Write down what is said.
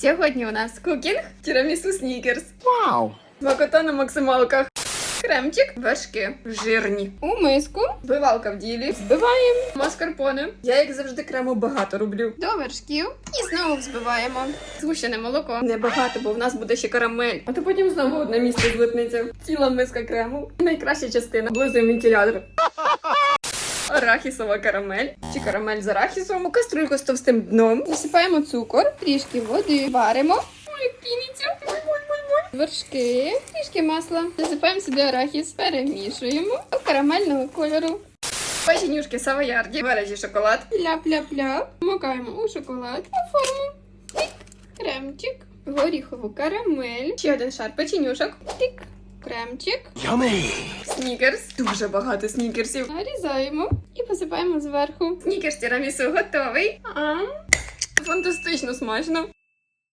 Сьогодні у нас кукінг тірамісу снікерс. Вау! Смакота на максималках. Кремчик, вершки, жирні. У миску, збивалка в ділі. Збиваємо маскарпоне. Я, як завжди, крему багато роблю. До вершків і знову взбиваємо. Згущене молоко. Небагато, бо в нас буде ще карамель. А то потім знову одне місце злипнеться. Ціла миска крему. Найкраща частина. Близує вентилятор. Арахісова карамель чи карамель з арахісом. Каструльку з товстим дном. Насипаємо цукор, трішки води, варимо. Ой, як Вершки, трішки масла. Засипаємо сюди арахіс, перемішуємо до карамельного кольору. Печенюшки савоярді, варежі шоколад. Ляп-ляп-ляп. Макаємо у шоколад. У форму. Тик. Кремчик. Горіхову карамель. Ще один шар печенюшок. Тик. Кремчик. Yummy! Снікерс. Дуже багато снікерсів. Нарізаємо і посипаємо зверху. Снікерс тірамісу готовий. А, Фантастично смачно.